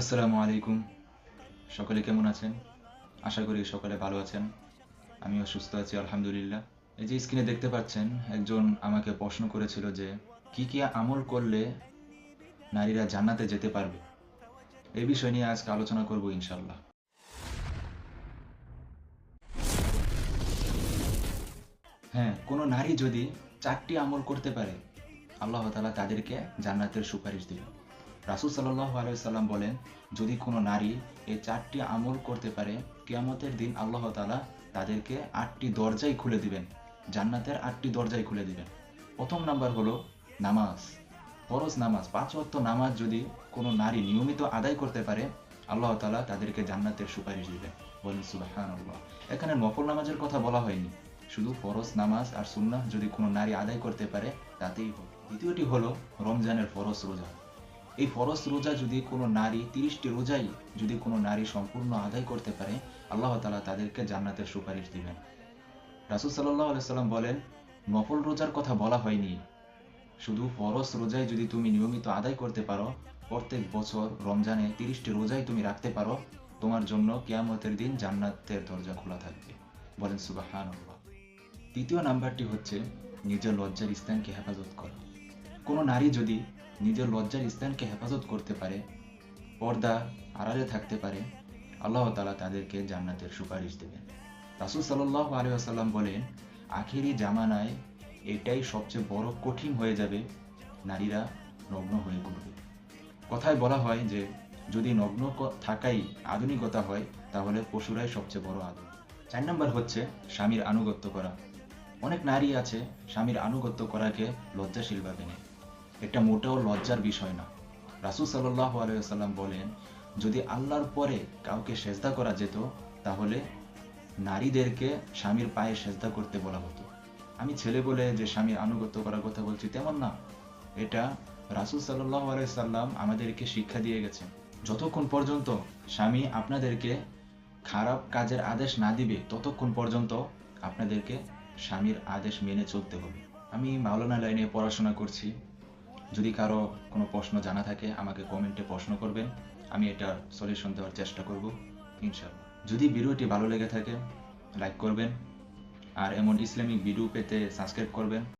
আসসালামু আলাইকুম। সকলে কেমন আছেন? আশা করি সকলে ভালো আছেন। আমিও সুস্থ আছি, আলহামদুলিল্লাহ। এই যে স্ক্রিনে দেখতে পাচ্ছেন, একজন আমাকে প্রশ্ন করেছিল যে, কি কি আমল করলে নারীরা জান্নাতে যেতে পারবে? এই বিষয় নিয়ে আজকে আলোচনা করব ইনশাল্লাহ হ্যাঁ কোনো নারী যদি চারটি আমল করতে পারে, আল্লাহ তাআলা তাদেরকে জান্নাতের সুপারিশ দিবেন। রাসুল সাল্লাহ আলাইসাল্লাম বলেন, যদি কোনো নারী এই চারটি আমল করতে পারে, কিয়ামতের দিন আল্লাহ তালা তাদেরকে আটটি দরজাই খুলে দিবেন, জান্নাতের আটটি দরজাই খুলে দিবেন। প্রথম নাম্বার হলো নামাজ। ফরজ নামাজ, পাঁচ ওয়াক্ত নামাজ যদি কোনো নারী নিয়মিত আদায় করতে পারে, আল্লাহ তাআলা তাদেরকে জান্নাতের সুপারিশ দিবেন। বলেন সুবাহান এখানে নফল নামাজের কথা বলা হয়নি। শুধু ফরজ নামাজ আর সুন্নাহ যদি কোনো নারী আদায় করতে পারে, তাতেই হোক। দ্বিতীয়টি হলো রমজানের ফরজ রোজা। এই ফরজ রোজা যদি কোনো নারী, তিরিশটি রোজাই যদি কোনো নারী সম্পূর্ণ আদায় করতে পারে, আল্লাহ তালা তাদেরকে জান্নাতের সুপারিশ দিবেন। রাসুল সাল্লাহ আলাইসাল্লাম বলেন, নফল রোজার কথা বলা হয়নি। শুধু ফরজ রোজায় যদি তুমি নিয়মিত আদায় করতে পারো, প্রত্যেক বছর রমজানে তিরিশটি রোজাই তুমি রাখতে পারো, তোমার জন্য কেয়ামতের দিন জান্নাতের দরজা খোলা থাকবে। বলেন সুবাহান তৃতীয় নাম্বারটি হচ্ছে, নিজের লজ্জার স্থানকে হেফাজত করা। কোনো নারী যদি নিজের লজ্জার স্থানকে হেফাজত করতে পারে, পর্দা আড়ালে থাকতে পারে, আল্লাহ তালা তাদেরকে জান্নাতের সুপারিশ দেবেন। রাসুল সাল্লাহ আলিয়াল্লাম বলেন, আখেরি জামানায় এটাই সবচেয়ে বড় কঠিন হয়ে যাবে, নারীরা নগ্ন হয়ে ঘুরবে কথায় বলা হয় যে, যদি নগ্ন থাকাই আধুনিকতা হয়, তাহলে পশুরাই সবচেয়ে বড় আধুনিক চার নম্বর হচ্ছে স্বামীর আনুগত্য করা। অনেক নারী আছে স্বামীর আনুগত্য করাকে লজ্জাশীল ভাবে নেয়। এটা মোটেও লজ্জার বিষয় না। রাসুল সাল্লাহ আলাইসাল্লাম বলেন, যদি আল্লাহর পরে কাউকে সেজদা করা যেত, তাহলে নারীদেরকে স্বামীর পায়ে সেজদা করতে বলা হতো। আমি ছেলে বলে যে স্বামীর আনুগত্য করার কথা বলছি তেমন না। এটা রাসুল সাল্লাহ আলাইসাল্লাম আমাদেরকে শিক্ষা দিয়ে গেছেন। যতক্ষণ পর্যন্ত স্বামী আপনাদেরকে খারাপ কাজের আদেশ না দিবে, ততক্ষণ পর্যন্ত আপনাদেরকে স্বামীর আদেশ মেনে চলতে হবে। আমি মাওলানা লাইনে পড়াশোনা করছি। যদি কারও কোনো প্রশ্ন জানা থাকে, আমাকে কমেন্টে প্রশ্ন করবেন। আমি এটা সলিউশন দেওয়ার চেষ্টা করব ইনশাল্লাহ যদি ভিডিওটি ভালো লেগে থাকে, লাইক করবেন। আর এমন ইসলামিক ভিডিও পেতে সাবস্ক্রাইব করবেন।